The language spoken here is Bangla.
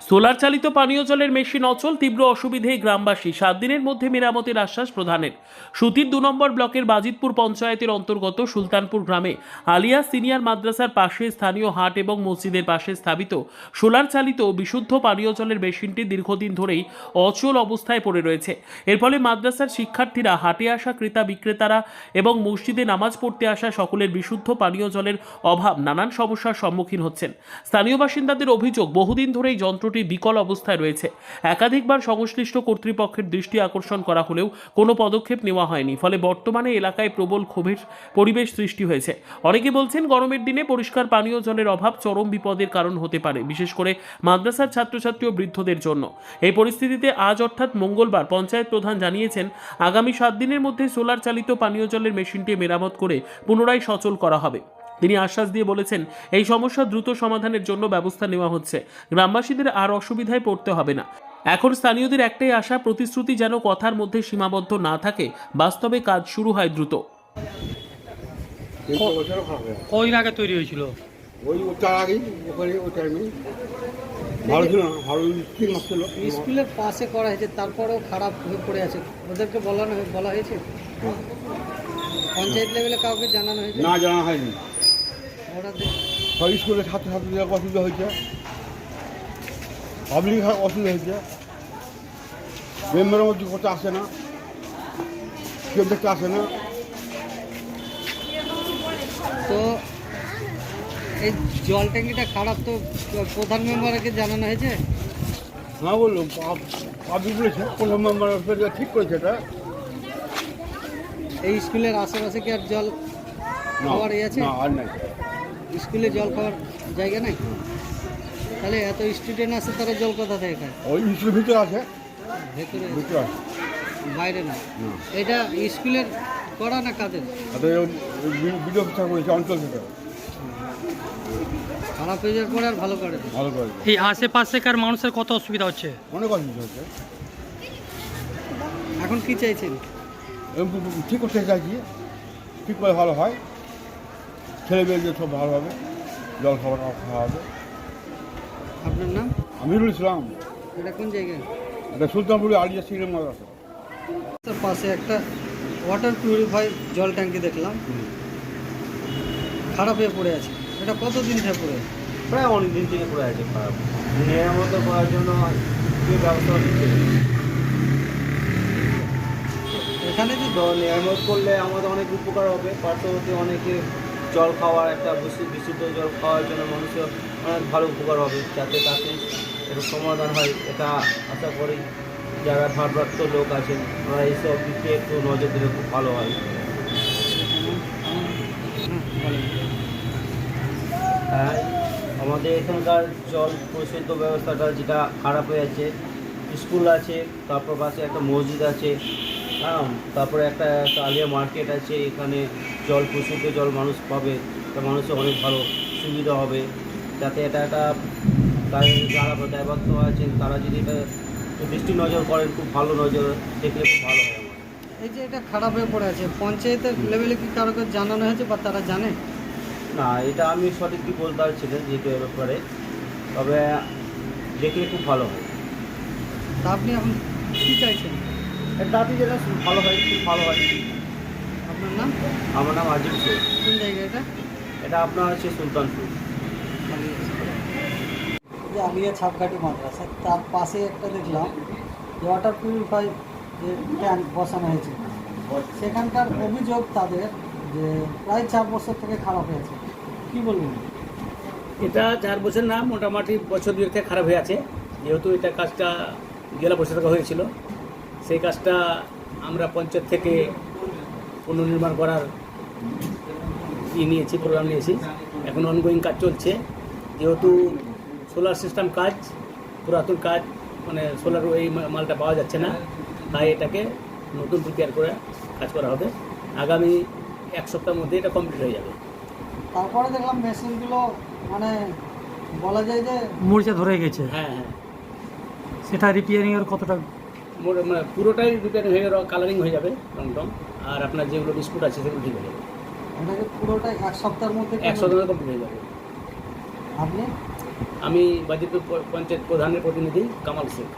সোলার চালিত পানীয় জলের মেশিন অচল, তীব্র অসুবিধে গ্রামবাসী। সাত দিনের মধ্যে মেরামতের আশ্বাস প্রধানের। সুতির দু নম্বর ব্লকের বাজিতপুর পঞ্চায়েতের অন্তর্গত সুলতানপুর গ্রামে আলিয়া সিনিয়র মাদ্রাসার পাশে স্থানীয় হাট এবং মসজিদের পাশে স্থাপিত সোলার চালিত বিশুদ্ধ পানীয় জলের মেশিনটি দীর্ঘদিন ধরেই অচল অবস্থায় পড়ে রয়েছে। এর ফলে মাদ্রাসার শিক্ষার্থীরা হাটে আসা ক্রেতা বিক্রেতারা এবং মসজিদে নামাজ পড়তে আসা সকলের বিশুদ্ধ পানীয় জলের অভাব, নানান সমস্যার সম্মুখীন হচ্ছেন। স্থানীয় বাসিন্দাদের অভিযোগ, বহুদিন ধরেই যন্ত্রটি বিকল অবস্থায় রয়েছে। একাধিকবার সংশ্লিষ্ট কর্তৃপক্ষের দৃষ্টি আকর্ষণ করা হলেও কোনো পদক্ষেপ নেওয়া হয়নি। ফলে বর্তমানে এলাকায় প্রবল ক্ষোভের পরিবেশ সৃষ্টি হয়েছে। অনেকে বলছেন, গরমের দিনে পরিষ্কার পানীয় জলের অভাব চরম বিপদের কারণ হতে পারে, বিশেষ করে মাদ্রাসার ছাত্রছাত্রী ও বৃদ্ধদের জন্য। এই পরিস্থিতিতে আজ অর্থাৎ মঙ্গলবার পঞ্চায়েত প্রধান জানিয়েছেন, আগামী সাত দিনের মধ্যে সোলার চালিত পানীয় জলের মেশিনটি মেরামত করে পুনরায় সচল করা হবে। তিনি আশ্বাস দিয়ে বলেছেন এই সমস্যা দ্রুত সমাধানের জন্য ব্যবস্থা নেওয়া হচ্ছে। গ্রামবাসীদের আর অসুবিধায় পড়তে হবে না। এখন স্থানীয়দের একটাই আশা প্রতিশ্রুতি যেন কথার মধ্যে সীমাবদ্ধ না থাকে। বাস্তবে কাজ শুরু হয় দ্রুত। কদিন আগে তৈরি হয়েছিল? ওই তার আগেই ওখানে ওই টাইমে ভালো ছিল না ভালো তিন মাস স্কুলের পাশে করা হয়েছে তারপরেও খারাপ হয়ে পড়ে আছে। ওদেরকে বলানো বলা হয়েছে? পঞ্চায়েত লেভেলে কাউকে জানানো হয়েছে? না জানা হয়নি। স্কুলের ছাত্রছাত্রীদের অসুবিধা হয়েছে। পাবলিক অসুবিধা হয়েছে। মেম্বারের মধ্যে করতে আসে না। কেউ দেখতে আসে না। তো এই জল ট্যাঙ্কিটা খারাপ তো প্রধান মেম্বারকে জানানো হয়েছে? হ্যাঁ বলল পাবলিক বলেছে প্রথম মেম্বার ঠিক করেছে এটা। এই স্কুলের আশেপাশে কি আর জল খাওয়ার ইয়ে আছে? না আর নাই। স্কুলে জল খাওয়ার জায়গা নাই? তাহলে এত স্টুডেন্ট আছে তারা জল কোথা থেকে খায়? ওই স্কুলের ভিতরে আছে ভেতরে ভিতরে আছে বাইরে না? এটা স্কুলের করা না কাদের? ভিডিও করেছে অঞ্চল থেকে। খারাপ হয়ে যাওয়ার পরে আর ভালো করে ভালো করে। এই আশেপাশেকার মানুষের কত অসুবিধা হচ্ছে? অনেক অসুবিধা হচ্ছে। এখন কি চাইছেন? ঠিক করতে চাইছি? ঠিক করে ভালো হয়। ছেলে মেয়েদের সব ভালো হবে জল খাবার খাওয়া হবে। আপনার নাম? আমিরুল ইসলাম। এটা কোন জায়গায়? এটা সুলতানপুরে আলিয়া সিংহের মাদ্রাসা। তার পাশে একটা ওয়াটার পিউরিফাই জল ট্যাঙ্কি দেখলাম। খারাপ হয়ে পড়ে আছে। এটা কতদিন থেকে পড়ে? প্রায় অনেক দিন থেকে পড়ে আছে খারাপ। মেরামত করার জন্য কি ব্যবস্থা নিচ্ছে এখানে যে তো মেরামত করলে আমাদের অনেক উপকার হবে পার্শ্ববর্তী অনেকে জল খাওয়ার একটা বিশু- বিশুদ্ধ জল খাওয়ার জন্য মানুষের অনেক ভালো উপকার হবে যাতে তাতে একটু সমাধান হয় এটা আশা করি যারা ভারপ্রাপ্ত লোক আছেন ওরা এইসব দিকে একটু নজর দিলে খুব ভালো হয়। হ্যাঁ, আমাদের এখানকার জল পরিশুদ্ধ ব্যবস্থাটা যেটা খারাপ হয়ে আছে স্কুল আছে তারপর পাশে একটা মসজিদ আছে তারপরে একটা আলিয়া মার্কেট আছে এখানে জল পরিশুদ্ধ জল মানুষ পাবে তা মানুষের অনেক ভালো সুবিধা হবে। যাতে এটা একটা যারা দায়বদ্ধ আছেন তারা যদি এটা দৃষ্টি নজর করেন খুব ভালো নজর দেখলে খুব ভালো হয় এই যে এটা খারাপ হয়ে পড়ে আছে পঞ্চায়েতের লেভেলে কি কারোকে জানানো হয়েছে বা তারা জানে? না এটা আমি সঠিক কি বলতে পারছি না যেহেতু এর ব্যাপারে। তবে দেখলে খুব ভালো হয়। তা আপনি এখন কি চাইছেন? তাতে যেটা ভালো হয় খুব ভালো হয়। আপনার নাম? আমার নাম আজিম শেখ। কোন জায়গায় এটা? এটা আপনার হচ্ছে সুলতানপুর। যে আলিয়া ছাপঘাটি মাদ্রাসা তার পাশে একটা দেখলাম যে ওয়াটার পিউরিফাই যে ট্যাঙ্ক বসানো হয়েছে। সেখানকার অভিযোগ তাদের যে প্রায় চার বছর থেকে খারাপ হয়েছে কি বলবেন? এটা চার বছর না মোটামুটি বছর দুয়েক থেকে খারাপ হয়ে আছে। যেহেতু এটা কাজটা জেলা পরিষদ থেকে হয়েছিল। সেই কাজটা আমরা পঞ্চায়েত থেকে পুনর্নির্মাণ করার ই নিয়েছি প্রোগ্রাম নিয়েছি। এখন অনগোয়িং কাজ চলছে। যেহেতু সোলার সিস্টেম কাজ পুরাতন কাজ মানে সোলার এই মালটা পাওয়া যাচ্ছে না তাই এটাকে নতুন প্রিপেয়ার করে কাজ করা হবে। আগামী এক সপ্তাহের মধ্যে এটা কমপ্লিট হয়ে যাবে। তারপরে দেখলাম মেশিনগুলো মানে বলা যায় যে মরিচা ধরে গেছে। হ্যাঁ হ্যাঁ। সেটা রিপেয়ারিংয়ের কতটা পুরোটাই রিপেয়ারিং হয়ে গেল কালারিং হয়ে যাবে রং টং। আর আপনার যেগুলো বিস্কুট আছে সেগুলো ঠিক হয়ে যাবে পুরোটাই এক সপ্তাহের মধ্যে এক সপ্তাহের কমপ্লিট হয়ে যাবে। আপনি? আমি বাজিতপুর পঞ্চায়েত প্রধানের প্রতিনিধি কামাল শেখ